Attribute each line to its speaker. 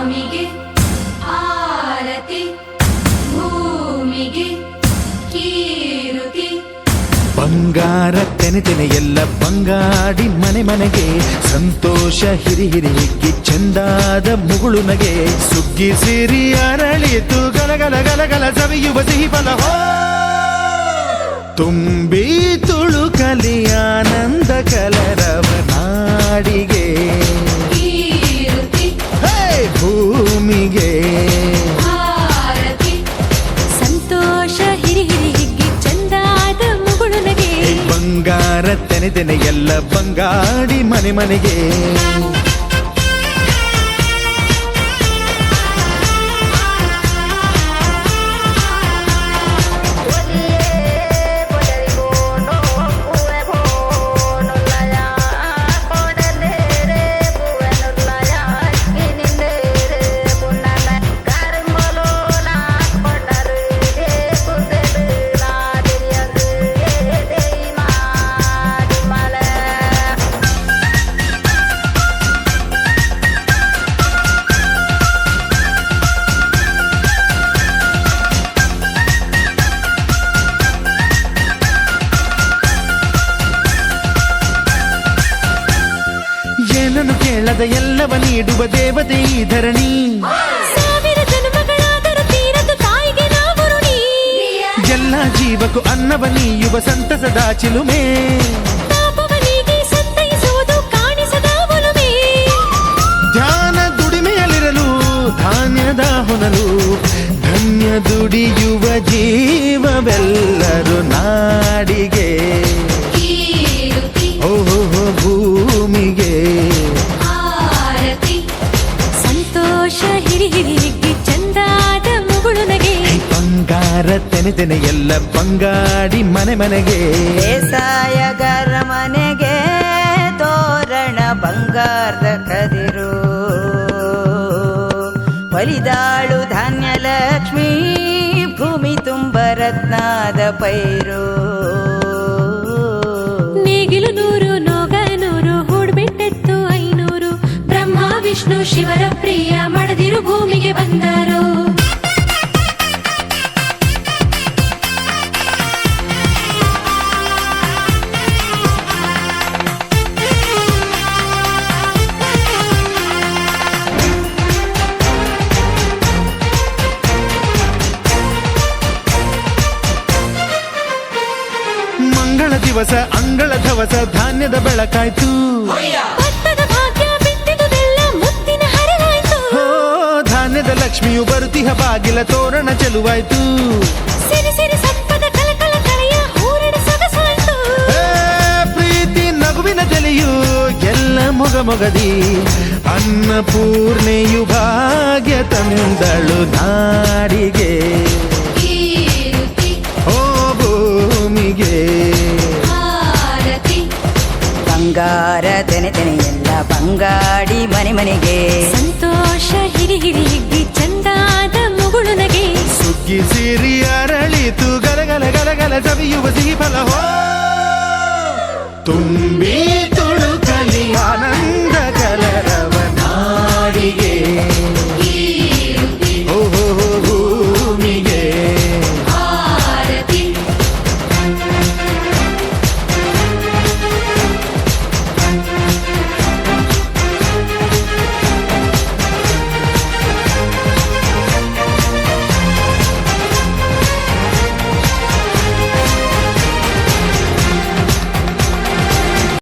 Speaker 1: ಸ್ವಾಮಿಗೆ ಆರತಿ, ಭೂಮಿಗೆ ಕೀರುತಿ.
Speaker 2: ಬಂಗಾರ ತೆನೆ ತೆನೆ ಎಲ್ಲ ಬಂಗಾಡಿ ಮನೆ ಮನೆಗೆ, ಸಂತೋಷ ಹಿರಿ ಹಿರಿ ಚಂದಾದ ಮುಗುಳು ನಗೆ. ಸುಗ್ಗಿ ಸಿರಿ ಅರಳಿತು ಗಲಗಲ ಗಲಗಲ ಸವಿಯುವ ಸಿಹಿ ಫಲ. ತುಂಬಿ
Speaker 3: ತುಳು ಕಲಿಯ
Speaker 2: ಬಂಗಾರ ತೆನೆ ತೆನೆ ಎಲ್ಲ ಬಂಗಾಡಿ ಮನೆ ಮನೆಗೆ ಏನನ್ನು ಕೇಳದ ಎಲ್ಲವ ನೀಡುವ ದೇವತೆ ಈ ಧರಣಿ. ಎಲ್ಲ ಜೀವಕ್ಕೂ ಅನ್ನವ ನೀಯುವ ಸಂತಸದ ಚಿಲುಮೆ ಧ್ಯಾನ ದುಡಿಮೆಯಲ್ಲಿರಲು ಧಾನ್ಯದ ಹೊನಲು ಧನ್ಯ ದುಡಿಯುವ ಜೀವವೆಲ್ಲರೂ ನಾಡಿಗೆ.
Speaker 3: ಸಂತೋಷ ಹಿರಿ ಹಿಗ್ಗಿ ಚಂದಾದ ಮುಗುಳು ನಗೆ.
Speaker 2: ಬಂಗಾರ ತೆನೆ ತೆನೆ ಎಲ್ಲ ಬಂಗಾಡಿ ಮನೆ ಮನೆಗೆ.
Speaker 4: ಬೇಸಾಯಗಾರ ಮನೆಗೆ ತೋರಣ ಬಂಗಾರದ ಕದಿರು. ಬಲಿದಾಳು ಧಾನ್ಯ ಲಕ್ಷ್ಮಿ ಭೂಮಿ ತುಂಬ ರತ್ನಾದ ಪೈರು.
Speaker 3: ನೇಗಿಲು ನೂರು ನೋಗ ನೂರು ಹೂಡ್ಬಿಟ್ಟೆತ್ತು ಐನೂರು.
Speaker 1: ಬ್ರಹ್ಮ ವಿಷ್ಣು ಶಿವರ ಪ್ರಿಯ
Speaker 2: ದಿವಸ ಅಂಗಳ ಧವಸ ಧಾನ್ಯದ ಬೆಳಕಾಯ್ತು. ಧಾನ್ಯದ ಲಕ್ಷ್ಮಿಯು ಬರುತಿಹ ಬಾಗಿಲ ತೋರಣ ಚೆಲುವಾಯ್ತು. ಪ್ರೀತಿ ನಗುವಿನ ಜಲೆಯು ಎಲ್ಲ ಮೊಗ ಮೊಗದಿ. ಅನ್ನಪೂರ್ಣೆಯು ಭಾಗ್ಯ ತಂದಳು ನಾಡಿಗೆ.
Speaker 4: ಬಂಗಾರ ತೆನೆ ತೆನೆ ಎಲ್ಲ ಬಂಗಾಡಿ ಮನೆ ಮನೆಗೆ.
Speaker 3: ಸಂತೋಷ ಹಿರಿ ಹಿರಿ ಹಿಗ್ಗಿ ಚಂದಾದ ಮುಗುಳು ನಗೆ.
Speaker 2: ಸುಗ್ಗಿ ಸಿರಿ ಅರಳಿತು ಗಲಗಲ ಗಲಗಲ ಸವಿಯುವ ಸಿಹಿ ಫಲ ಹೋ. ತುಂಬ